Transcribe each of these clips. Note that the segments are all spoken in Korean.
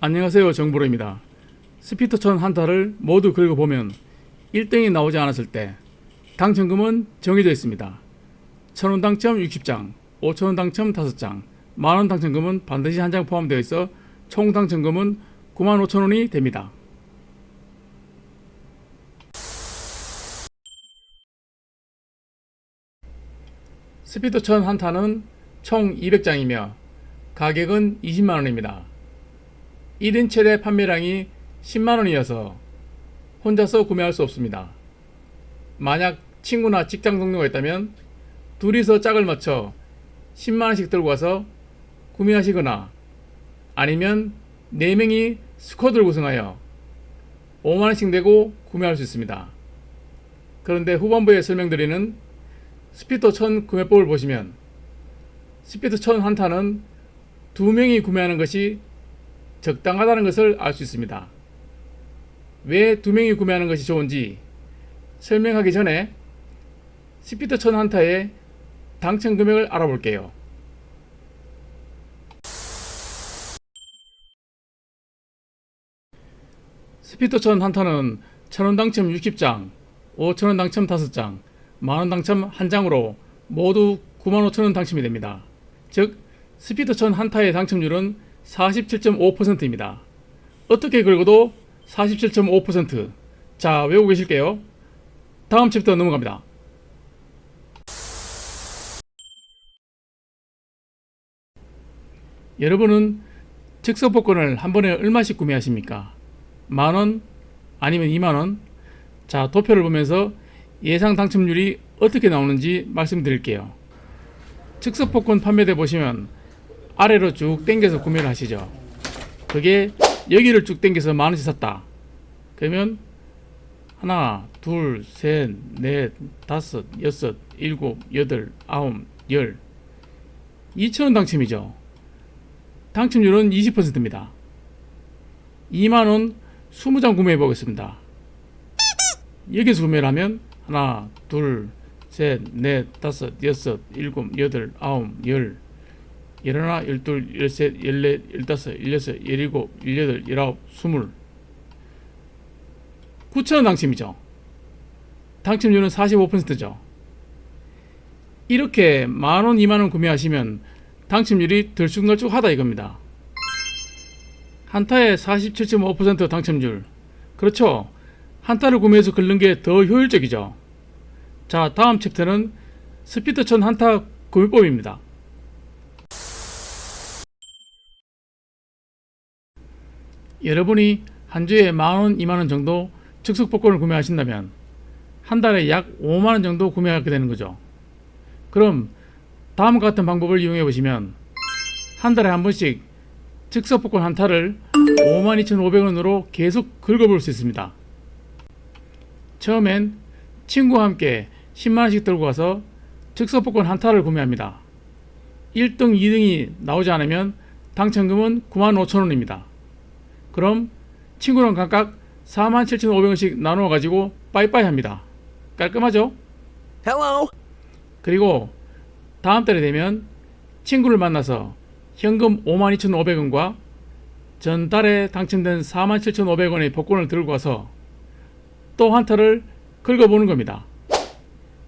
안녕하세요 정보로입니다. 스피터천 한타를 모두 긁어보면 1등이 나오지 않았을 때 당첨금은 정해져 있습니다. 1000원 당첨 60장, 5000원 당첨 5장, 만원 당첨금은 반드시 한 장 포함되어 있어 총 당첨금은 9만 5천원이 됩니다. 스피터천 한타는 총 200장이며 가격은 20만원입니다. 1인 최대 판매량이 10만원이어서 혼자서 구매할 수 없습니다. 만약 친구나 직장 동료가 있다면 둘이서 짝을 맞춰 10만원씩 들고 가서 구매하시거나 아니면 4명이 스쿼드를 구성하여 5만원씩 내고 구매할 수 있습니다. 그런데 후반부에 설명드리는 스피터 1000 구매법을 보시면 스피터 1000 한타는 2명이 구매하는 것이 적당하다는 것을 알 수 있습니다. 왜 두 명이 구매하는 것이 좋은지 설명하기 전에 스피터 천 한타의 당첨 금액을 알아볼게요. 스피터 천 한타는 천원 당첨 60장, 5천원 당첨 5장, 만원 당첨 1장으로 모두 9만 5천원 당첨이 됩니다. 즉 스피터 천 한타의 당첨률은 47.5%입니다. 어떻게 긁어도 47.5%. 자, 외우고 계실게요. 다음 챕터 넘어갑니다. 여러분은 즉석 복권을 한 번에 얼마씩 구매하십니까? 만 원? 아니면 2만 원? 자, 도표를 보면서 예상 당첨률이 어떻게 나오는지 말씀드릴게요. 즉석 복권 판매대 보시면 아래로 쭉 당겨서 구매를 하시죠. 그게 여기를 쭉 당겨서 만 원씩 샀다. 그러면 하나, 둘, 셋, 넷, 다섯, 여섯, 일곱, 여덟, 아홉, 열. 2천 원 당첨이죠. 당첨률은 20%입니다. 2만 원 20장 구매해 보겠습니다. 여기서 구매를 하면 하나, 둘, 셋, 넷, 다섯, 여섯, 일곱, 여덟, 아홉, 열. 열하나, 열둘, 열셋, 열넷, 열다섯, 열여섯, 열일곱, 열여덟, 열아홉, 스물. 9천원 당첨이죠. 당첨률은 45%죠. 이렇게 만원, 이만원 구매하시면 당첨률이 들쭉날쭉하다 이겁니다. 한타의 47.5% 당첨률. 그렇죠. 한타를 구매해서 긁는 게 더 효율적이죠. 자, 다음 챕터는 스피드천 한타 구매법입니다. 여러분이 한 주에 만원, 이만원 정도 즉석 복권을 구매하신다면 한 달에 약 5만원 정도 구매하게 되는 거죠. 그럼 다음과 같은 방법을 이용해 보시면 한 달에 한 번씩 즉석 복권 한 타를 52,500원으로 계속 긁어볼 수 있습니다. 처음엔 친구와 함께 10만원씩 들고 가서 즉석 복권 한 타를 구매합니다. 1등, 2등이 나오지 않으면 당첨금은 95,000원입니다. 그럼 친구랑 각각 47,500원씩 나누어 가지고 빠이빠이 합니다. 깔끔하죠? Hello. 그리고 다음 달이 되면 친구를 만나서 현금 52,500원과 전달에 당첨된 47,500원의 복권을 들고 와서 또 한 타를 긁어보는 겁니다.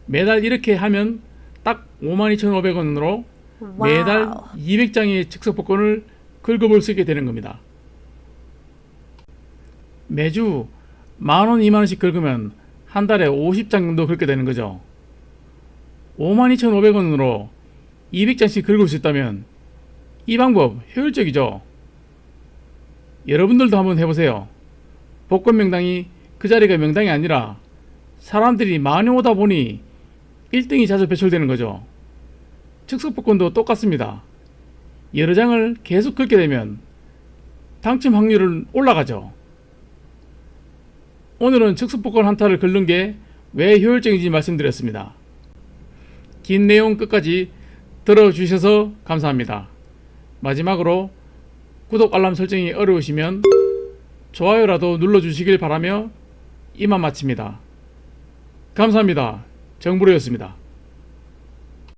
매달 이렇게 하면 딱 52,500원으로 매달 200장의 즉석 복권을 긁어볼 수 있게 되는 겁니다. 매주 만원, 이만원씩 긁으면 한 달에 50장 정도 긁게 되는 거죠. 52,500원으로 200장씩 긁을 수 있다면 이 방법 효율적이죠. 여러분들도 한번 해보세요. 복권 명당이 그 자리가 명당이 아니라 사람들이 많이 오다 보니 1등이 자주 배출되는 거죠. 즉석 복권도 똑같습니다. 여러 장을 계속 긁게 되면 당첨 확률은 올라가죠. 오늘은 즉석 복권 한타를 긁는 게 왜 효율적인지 말씀드렸습니다. 긴 내용 끝까지 들어주셔서 감사합니다. 마지막으로 구독 알람 설정이 어려우시면 좋아요라도 눌러주시길 바라며 이만 마칩니다. 감사합니다. 정부로였습니다.